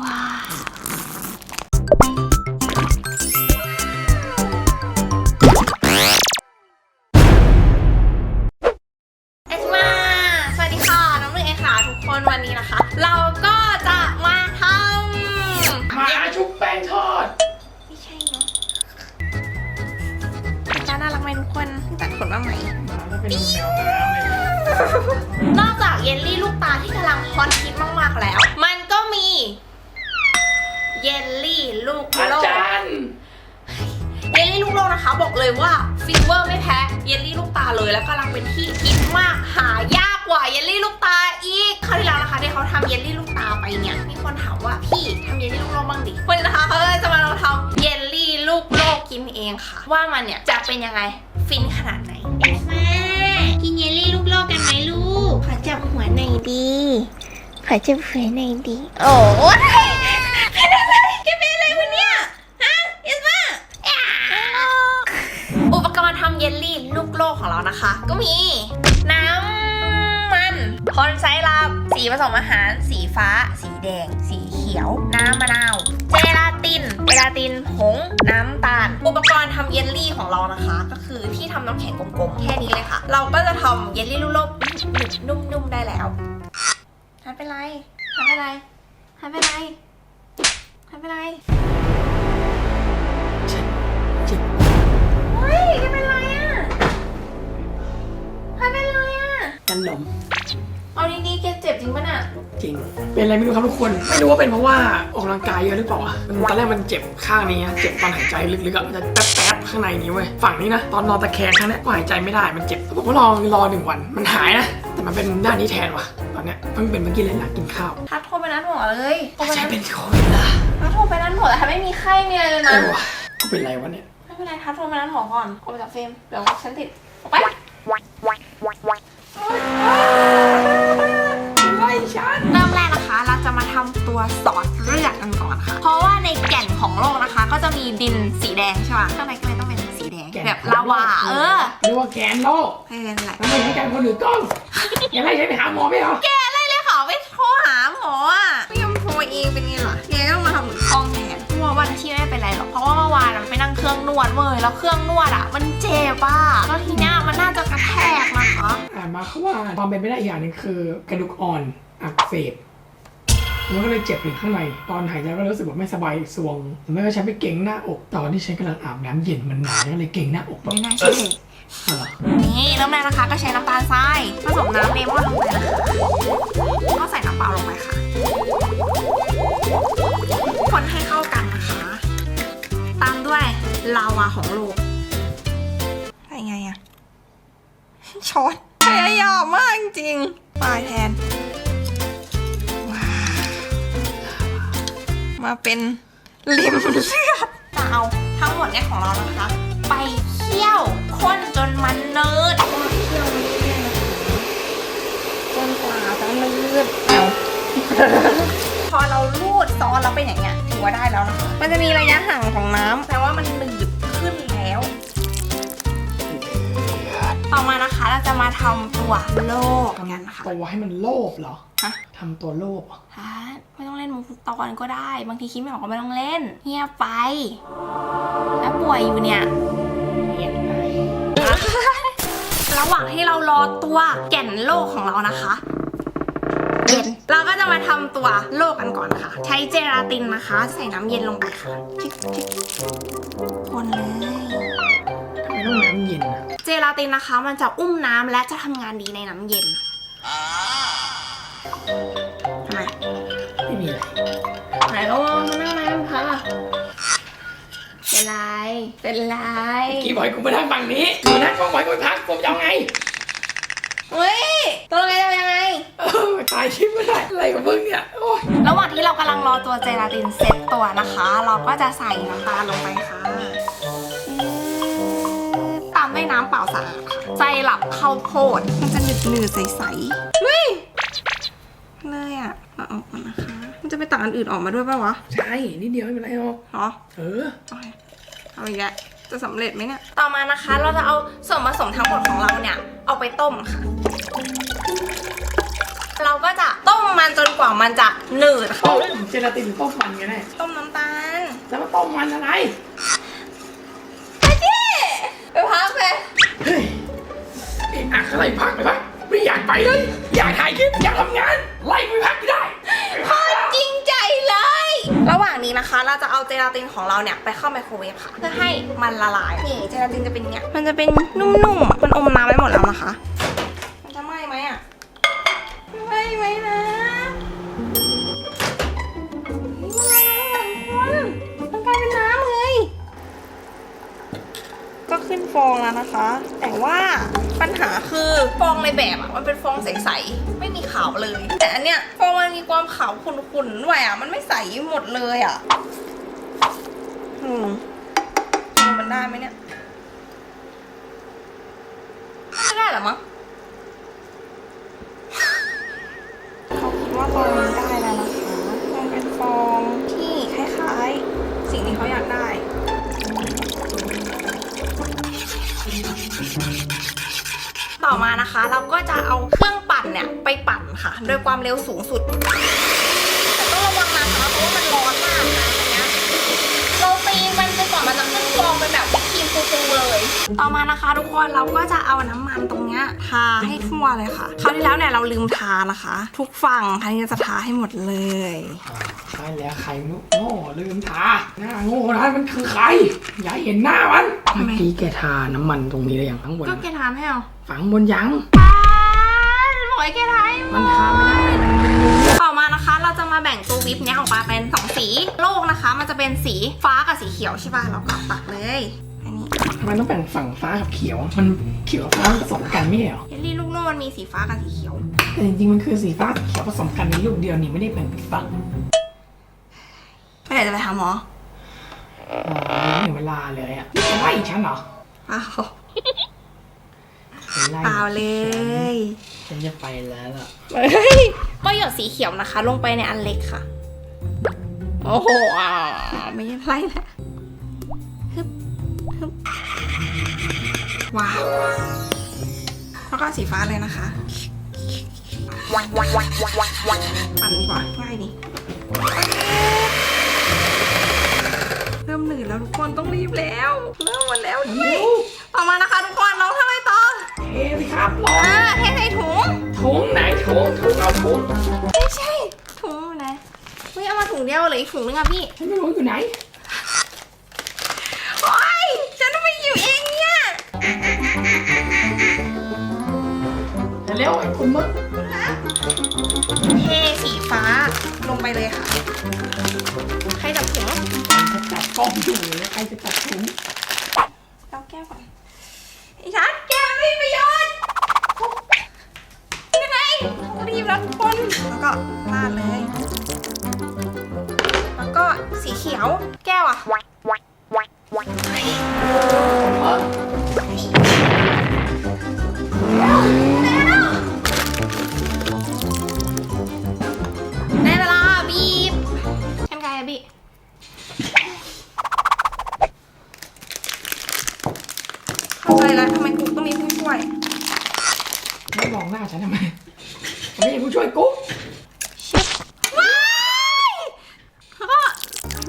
ว้ ลูกอาโลกจารย์ เยลลี่ลูกโลกนะคะ บอกเลยว่าฟีเวอร์ไม่แพ้เยลลี่ลูกตาเลยแล้วกำลังเป็นที่ฮิตมากหายากกว่าเยลลี่ลูกตาอีกคราวที่แล้วนะคะที่เขาทำเยลลี่ลูกตาไปเนี่ยมีคนถามว่าพี่ทำเยลลี่ลูกโลกบ้างดิวันนี้นะคะเขาก็เลยจะมาลองทำเยลลี่ลูกโลกกินเองค่ะ ว่ามันเนี่ยจะเป็นยังไงฟินขนาดไหนเอสมากินเยลลี่ลูกโลกกันไหมลูกขอจับหัวหน่อยดีขอจับหัวหน่อยดีโอ้ย แค่นี้เลยค่ะ เราก็จะทำเยลลี่ลูกโลกหนึบนุ่มๆได้แล้วทำเป็นไรทำเป็นไรทำเป็นไรทำเป็นไรเฮ้ยเป็นไรอะใครเป็นไรอะกันหนม เอาดีๆแกเจ็บจริงปะน่ะ จริง เป็นอะไรไม่รู้ครับทุกคน ไม่รู้ว่าเป็นเพราะว่าออกกำลังกายเยอะหรือเปล่าอะมันตอนแรกมันเจ็บข้างนี้อะเจ็บตอนหายใจลึกๆอะมันจะแป๊บๆข้างในนี้เว้ย ฝั่งนี้นะ ตอนนอนตะแคงข้างเนี้ยก็หายใจไม่ได้ มันเจ็บผมก็ลองรอหนึ่งวัน มันหายนะ แต่มันเป็นด้านนี้แทนว่ะ ตอนเนี้ยเพิ่งเป็นเมื่อกี้เลยหลังกินข้าวทัดโทรไปนัดหมอเลยโทรไปใช่นัดเป็นโควิดละทัดโทรไปนัดหมอแต่ถ้าไม่มีไข้มีอะไรเลยเอนะ อว่ะกูเป็นไรวะเนี่ย ไม่เป็นไรทัดโทรไปนัดหมอก่อนโทรไปจากเฟรมเดี๋ยวฉันติดออกไปไล่ ฉัน เริ่มแรกนะคะเราจะมาทำตัวซอสเลือดกันก่อนค่ะ เพราะว่าในแก่นของโลกนะคะ ก็จะมีดินสีแดงใช่ป่ะข้างในก็เลยต้องเป็นสีแดงแบบลาวาเออเรียกว่าแกนโลกไม่เป็นไรทำไมให้การคนอื่นต้องอย่าไล่ฉันไปหาหมอไม่เหรอแกอะไรเลยขอไปโทรหาหมออะไม่ยอมโทรเองเป็นไงล่ะแกก็ต้องมาทำเหมือนคลองแทนเพราะว่าวันที่ไม่เป็นไรหรอกเพราะว่าเมื่อวานมันไปนั่งเครื่องนวดเว้ยแล้วเครื่องนวดอะ มันเจ็บอะแล้วทีเนี้ยมันน่าจะกระแทกนะคะอ่านมาเขาว่าความเป็นไปได้อีกอย่างหนึงคือกระดูกอ่อน อักเสบมันก็เลยเจ็บอยู่ข้างใน ตอนหายใจก็รู้สึกแบบไม่สบายสวงไม่ก็ฉันไปเก่งหน้าอก ตอนที่ฉันกำลังอาบน้ำเย็นมันหนาวก็เลยเก่งหน้าอกแบบไม่น่าเชื่อเออนี่เริ่มแรกนะคะก็ใช้น้ำตาลทรายผสมน้ำเลมอนลงไปนะคะก็ใส่น้ำเปล่าลงไปค่ะ คนให้เข้ากันนะคะ ตามด้วยลาวาของโลกใส่ไงอะช้อนพยายามมากจริงๆปลายแทน มาเป็นริมเลือดจะเอาทั้งหมดเนี่ยของเรานะคะ ไปเคี่ยวข้นจนมันเนิดเคี่ยวมันเรื่อยๆจนกว่าจะเนืดเอาพอเราลูดซอสแล้วเป็นอย่างเงี้ยถือว่าได้แล้วนะคะมันจะมีระยะห่างของน้ำแปลว่ามันหนืดขึ้นแล้ว ต่อมานะคะเราจะมาทำตัวโลกกันค่ะตัวให้มันโลภเหรอฮะ ทำตัวโลภเหรอฮะไม่ต้องเล่นมุกทุกตอนก็ได้ บางทีคิดไม่ออกก็ไม่ต้องเล่น เงียบไป แล้วป่วยอยู่เนี่ย เงียบไป ระหว่างที่เรารอตัวแก่นโลกของเรานะคะเย็นเราก็จะมาทำตัวโลกกันก่อนค่ะ ใช้เจลาตินนะคะ ใส่น้ำเย็นลงไปค่ะจิ๊กจิ๊กคนเลยทำไมต้องน้ำเย็นอะเจลาตินนะคะ มันจะอุ้มน้ำและจะทำงานดีในน้ำเย็น ทำไมไม่มีอะไรไหนก็มานั่งน้ำค่ะเป็นไรเป็นไรกี่บอกให้กูมาทางฝั่งนี้กูนั่งฟังไว้กูไปพักผมจะเอาไงเฮ้ยตัวไงจะยังไงเออตายชิบไม่ได้อะไรกับมึงเนี่ยโอ้ยระหว่างที่เรากำลังรอตัวเจลาตินเซตตัวนะคะ เราก็จะใส่น้ำตาลลงไปค่ะตามด้วยน้ำเปล่าสะอาดค่ะใจหลับข้าวโพดมันจะหนืดหนืดๆใสๆเฮ้ยเลย อะเอาออกก่อนนะคะ มันจะไปตักอันอื่นออกมาด้วยป่าวะใช่นิดเดียวไม่เป็นไรหรอกเหรอเออโอเคเอาอีกแล้วจะสำเร็จไหมเนี่ย ต่อมานะคะเราจะเอาส่วนผสมทั้งหมดของเราเนี่ยเอาไปต้มค่ะ เราก็จะต้มมันจนกว่ามันจะหนืดต้มเจลาตินหรือต้มมันกันแน่ต้มน้ำตาลแล้วมาต้มมันอะไรไปดิไปพักไปเฮ้ยเอ็อะอะไรพักไปพักไม่อยากไปเลยอยากถ่ายคลิปอยากทำงาน ไล่ไม่พักไม่ได้ โคตรจริงใจเลย ระหว่าง นี้นะคะ เราจะเอาเจลาตินของเราเนี่ยไปเข้าไมโครเวฟค่ะ เพื่อให้มันละลาย นี่เจลาตินจะเป็นอย่างเงี้ย มันจะเป็นนุ่มๆ มันอมน้ำไว้หมดแล้วนะคะ มันจะไหม้ไหมอะไหม้ไหมนะเฮ้ยมันละลายทุกคนมันกลายเป็นน้ำเลย ก็ขึ้นฟองแล้วนะคะ แต่ว่าปัญหาคือฟองในแบบอะมันเป็นฟองใสๆไม่มีขาวเลย แต่อันเนี้ยฟองมันมีความขาวขุ่นๆด้วยอะมันไม่ใสหมดเลยอะอืมมันได้ไหมเนี่ย ต่อมานะคะ เราก็จะเอาเครื่องปั่นเนี่ยไปปั่นค่ะ โดยความเร็วสูงสุด แต่ต้องระวังนะคะเพราะว่ามัน ฟูเลย ต่อมานะคะทุกคนเราก็จะเอาน้ำมันตรงเนี้ยทาให้ทั่วเลยค่ะ คราวที่แล้วเนี่ยเราลืมทานะคะ ทุกฝั่งครั้นี้จะทาให้หมดเลย ใช่แล้วใครโง่ลืมทาหน้าโง่นั้นมันคือใคร อย่าเห็นหน้ามันทำไม เมื่อกี้แกทาน้ำมันตรงนี้เลยอย่างข้างบนก็แกทานให้เอาฝังบนยังป้าบอกให้แกทาให้หมันทาไม่ได้มันเป็นรูต่อมานะคะ เราจะมาแบ่งตัววิปเนี้ยออกมาเป็นสองสี โลกนะคะ มันจะเป็นสีฟ้ากับสีเขียวใช่ป่ะเราก็ตักเลย ทำไมต้องแบ่งฝั่งฟ้ากับเขียว มันเขียวกับฟ้าผสมกันไม่ใช่เหรอเยลลี่ลูกโลกมันมีสีฟ้ากับสีเขียว แต่จริงๆมันคือสีฟ้ากับเขียวผสมกันในลูกเดียวนี่ไม่ได้แบ่งเป็นฝั่งไม่ไหนจะไปหาหมออ๋อไม่ถึงเวลาเลยอะนี่จะไล่ฉันเหรอเปล่าจะไล่เปล่าเลย ฉันจะไปแล้วล่ะก็หยดสีเขียวนะคะ ลงไปในอันเล็กค่ะ โอ้โหอ่าไม่ใช่ไรแล้วฮึบฮึบ ว้าวแล้วก็สีฟ้าเลยนะคะปั่นดีกว่าง่ายดีเริ่มหนืดแล้วทุกคนต้องรีบแล้ว เริ่มหมดแล้วด้วยต่อมานะคะทุกคนเราทำอะไรต่อเฮ้ยครับรออ่าเทใส่ถุงถุงไหนถุงถุงเอาถุงไม่ใช่ถุงอยู่ไหนเฮ้ยเอามาถุงเดียวเหลยอีกถุงนึงอะพี่ฉันไม่รู้อยู่ไหน รีบแล้วทุกคน แล้วก็ราดเลย แล้วก็สีเขียว แก้วอะได้เวลาบีบกันไกลอะบีเข้าใจแล้วทำไมกุ๊กต้องมีผู้ช่วย ไม่มองหน้าฉันทำไม ไม่ใช่ผู้ช่วยกุ๊กว้ายแล้วก็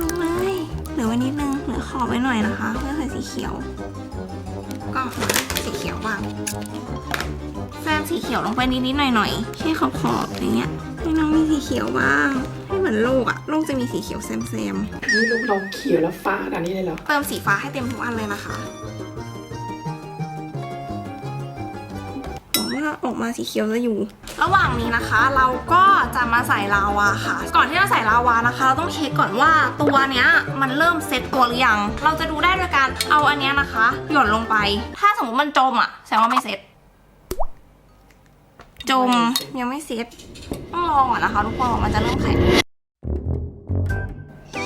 ลงเลยเหลือไว้นิดนึงเหลือขอบไว้หน่อยนะคะเพื่อใส่สีเขียว ก็สีเขียวบ้างแซมสีเขียวลงไปนิดๆหน่อยๆแค่ขอบขอบๆอย่างเงี้ยให้น้องมีสีเขียวบ้างให้เหมือนโลกอะโลกจะมีสีเขียวแซมๆนี่ลูกเราเขียวแล้วฟ้าขนาดนี้เลยเหรอเติมสีฟ้าให้เต็มทุกอันเลยนะคะ ออกมาสีเขียวจะอยู่ ระหว่างนี้นะคะเราก็จะมาใส่ลาวาค่ะ ก่อนที่จะใส่ลาวานะคะ เราต้องเช็คก่อนว่าตัวเนี้ยมันเริ่มเซ็ตตัวหรือยัง เราจะดูได้โดยการเอาอันเนี้ยนะคะ หย่อนลงไป ถ้าสมมติมันจมอะแสดงว่าไม่เซ็ตจมยังไม่เซ็ตต้องรอก่อนนะคะทุกคนมันจะเริ่มแข็ง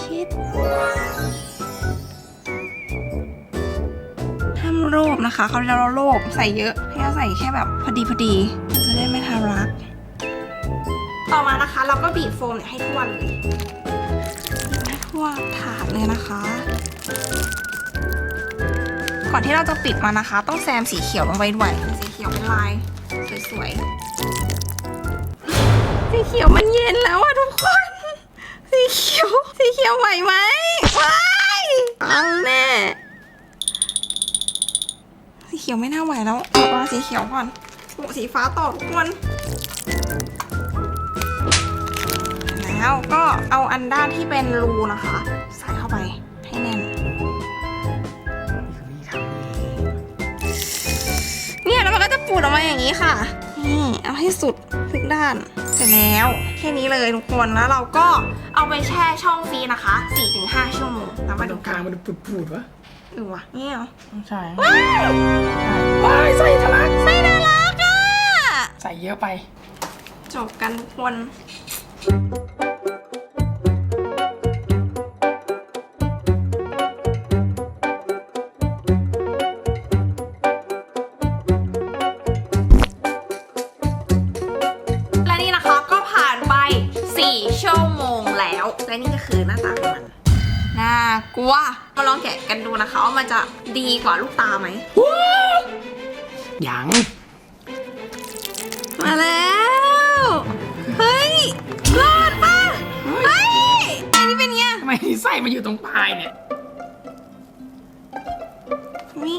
ชิด โลภนะคะเขาวที่แล้วเราโลภใส่เยอะให้เราใส่แค่แบบพอดีพอดีมันจะได้ไม่ทารัก ต่อมานะคะเราก็บีบโฟมเนี่ยให้ทั่วเลยให้ทั่วถาดเลยนะคะ ก่อนที่เราจะปิดมานะคะ ต้องแซมสีเขียวลงไปด้วยสีเขียวเป็นลายสวยๆสีเขียวมันเย็นแล้วอะทุกคนสีเขียวสีเขียวไหวไหมว้ายอังแน่ เขียวไม่น่าไหวแล้วเอามาสีเขียวก่อนโอ้สีฟ้าต่อทุกคนแล้วก็เอาอันด้านที่เป็นรูนะคะ ใส่เข้าไปให้แน่นเนี่ยแล้วมันก็จะปูดออกมาอย่างนี้ค่ะนี่เอาให้สุดทุกด้านเสร็จแล้วแค่นี้เลยทุกคนแล้วเราก็เอาไปแช่ช่องฟรีนะคะ 4-5 ชั่วโมงแล้วมามาตรดูงกกัลานงมันปูดๆวะเออวะเนี่ยเหรอใช่ว้าวว้ายใส่ทะลักไม่น่ารักอะ ใส่เยอะไป จบกันทุกคนากลัวมาลองแกะกันดูนะคะว่ามันจะดีกว่าลูกตาไหมยัง มาแล้ว เฮ้ยรอดป่ะเฮ้ยอันนี้เป็นไงทำไมไส้มาอยู่ตรงปลายเนี่ยวิ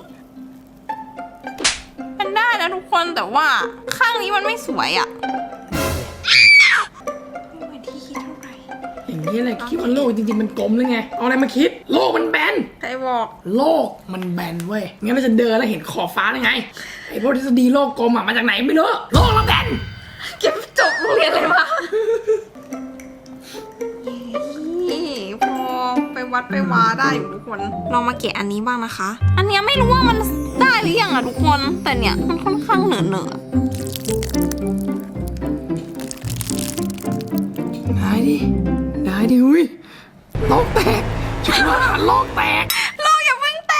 มันได้นะทุกคนแต่ว่าข้างนี้มันไม่สวยอะไอย่างนี้เลยคิดว่าโลกจริงๆมันกลมหรือไงเอาอะไรมาคิด โลกมันแบนใครบอกโลกมันแบนเว้ยงั้นเราจะเดินแล้วเห็นขอบฟ้าได้ไงไอ้พวกทฤษฎีโลกกลมอะมาจากไหนไม่รู้โลกเราแบนเก็บจบโรงเรียนเลยมานี่พอไปวัดไปวาได้อยู่ทุกคนลองมาแกะอันนี้บ้างนะคะ อันเนี้ยไม่รู้ว่ามันได้หรือยังอะทุกคน แต่เนี่ยมันค่อนข้างเหนอะเหนอะ ตก โลกอย่าเพิ่งแต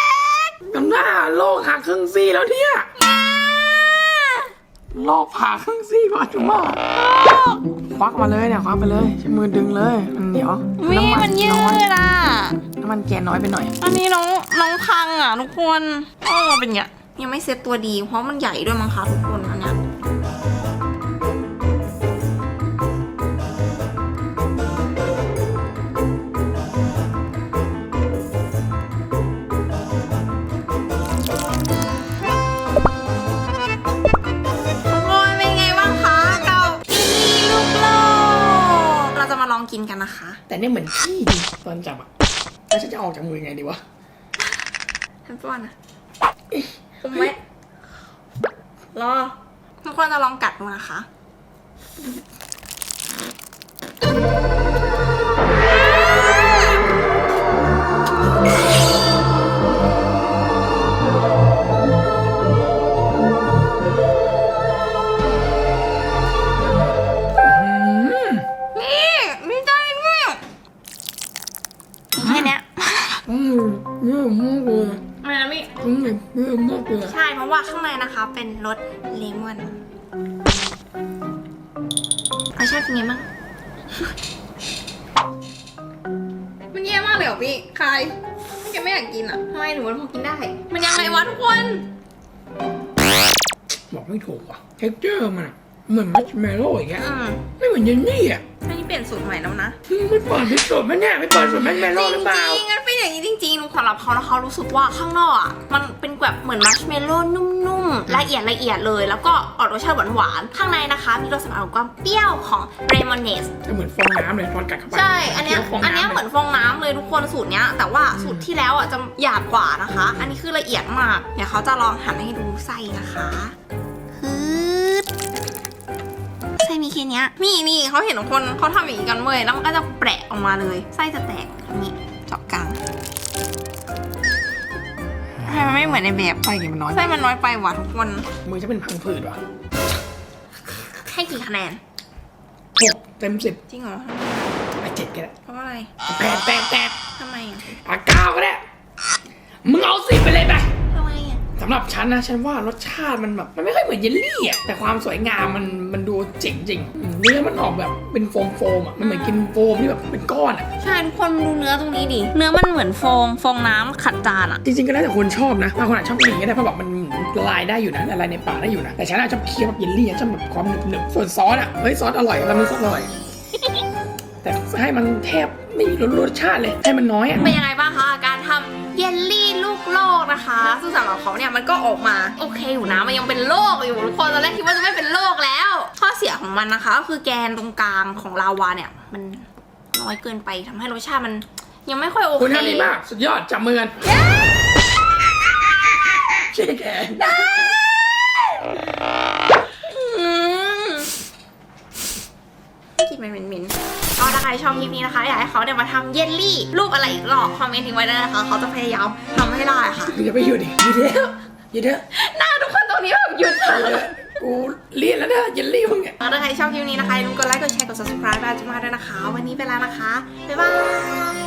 กกำหน้าโลกหักครึ่งซี่แล้วเนี่ย โลกผ่าครึ่งซี่พอจุมาควักมาเลยเนี่ยควักไปเลยใช้มือดึงเลยมันเหนียววิน้ำมันยืน้อยดอะ น้ำมันแกนน้อยไปหน่อย อันนี้น้องน้องพังอะทุกคนโอ้เป็นไงยังไม่เซ็ตตัวดีเพราะมันใหญ่ด้วยมั้งคะทุกคนอันเนี้ย กินกันนะคะ แต่เนี่ยเหมือนขี้ดิตอนจับอะแล้วฉันจะออกจากมือยังไงดีวะทันป้อนนะคุมไว้รอทุกคนจะลองกัดดูนะคะ อะมากเลยใช่เพราะว่าข้างในนะคะเป็นรสเลมอนรสชาติเป็นไงบ้างมันแย่มากเลยเหรอพี่ใครแกไม่อยากกินอะทำไมหนูมันพอกินได้ มันยังไงวะทุกคน บอกไม่ถูกว่ะเท็กเจอร์มันอะเหมือนมัชเมลโล่อย่างเงี้ยอืม ไม่เหมือนเยลลี่อะอันนี้เปลี่ยนสูตรใหม่แล้วนะอืมไม่เปิดพิสูจน์มันเนี่ยไม่เปิดสูตรมัชเมลจโล่ริงหรือเปล่าจริงๆงั้นเป็น อย่างนี้จริงๆสำหรับเขาแล้วเขารู้สึกว่าข้างนอกอะมันเป็นแบบเหมือนมัชเมลโล่นุ่มๆละเอียดละเอียดเลย แล้วก็ออกรสชาติหวานๆข้างในนะคะ มีรสสัมผัสของความเปรี้ยวของเรมอนเนสจะเหมือนฟองน้ำเลยตอนกัดเข้าไปใช่ อันเนี้ยคี้ยวฟงอันเนี้ยำเหมือนฟองน้ำเลยทุกคนสูตรเนี้ย แต่ว่าสูตรที่แล้วอะจะหยาบกว่านะคะ อันนี้คือละเอียดมากเดี๋ยวเขาจะลองหันให้ดูไส้นะคะฮึดไส้มีแค่เนี้ยนี่นี่เขาเห็นคนเขาทำอย่างนี้กันเว้ยแล้วมันก็จะแปะออกมาเลยไส้จะแตกแบบนี้ เจาะกลางทำไมมันไม่เหมือนในแบบไส้กี่มันน้อยไส้มันน้อยไปว่ะทุกคนมือจะเป็นพังผืดว่ะให้กี่คะแนนหกเต็มสิบจริงเหรอไปเจ็ดก็ได้เพราะอะไรแปดแปดแปดทำไมอะอะเก้าก็ได้มึงเอาสิบไปเลยไปทำไมอะ สำหรับฉันนะฉันว่ารสชาติมันแบบมันไม่ค่อยเหมือนเยลลี่อะแต่ความสวยงามมันมันดูเจ๋งจริงอืมเนื้อมันออกแบบเป็นโฟมโฟมๆอะมันเหมือนกินโฟมที่แบบเป็นก้อนอะ ใช่ทุกคนดูเนื้อตรงนี้ดิ เนื้อมันเหมือนฟองฟองน้ำขัดจานอะจริงๆก็แล้วแต่คนชอบนะบางคนอาจชอบกินอย่างนี้ได้เพราะแบบมันละลายได้อยู่นะละลายในปากได้อยู่นะแต่ฉันอาจจะชอบเคี้ยวแบบเยลลี่อะชอบแบบความหนึบๆส่วนซอสอะเฮ้ยซอสอร่อยแล้วมีซอสอร่อย แต่ให้มันแทบไม่มีรสชาติเลยให้มันน้อยอะเป็นยังไงบ้างคะ การทำเยลลี่ลูก โลกนะคะ ซึ่งสำหรับเขาเนี่ยมันก็ออกมาโอเคอยู่นะมันยังเป็นโลกอยู่ทุกคนตอนแรกคิดว่าจะไม่เป็นโลกแล้ว ข้อเสียของมันนะคะก็คือแกนตรงกลางของลาวาเนี่ย มันน้อยเกินไปทำให้รสชาติมัน ยังไม่ค่อยโอคุณเคทำดีมากสุดยอดจับมือกันเช็คแขนอืมกลินมันเหม็นๆก็ถ้า ใครชอบคลิปนี้นะคะ อยากให้เขาเนี่ยมาทำเยลลี่ รูปอะไรอีกรอบคอมเมนต์ทิ้งไว้ได้นะคะเขาจะพยายามทำให้ได้ค่ะกูจะไปอยู่ดิหยุดเถอะหยุดเถอะหน้าทุกคนตรงนี้แบบหยุดหยุดเถอะกูเรียนแล้วนะเยลลี่มึงเนี่ยถ้าใครชอบคลิปนี้นะคะอย่าลืมกดไลค์กดแชร์กด subscribe แบบจะมาด้วยนะคะ วันนี้ไปแล้วนะคะบ๊ายบา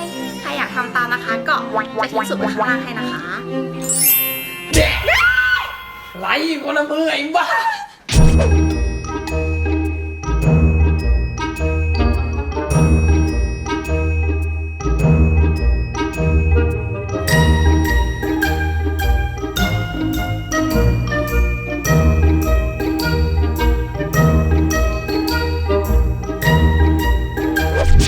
ยใครอยากทำตามนะคะ ก็จะทิ้งสุดไว้ข้างล่างให้นะคะแดกไหลคนละมือไอ้บ้า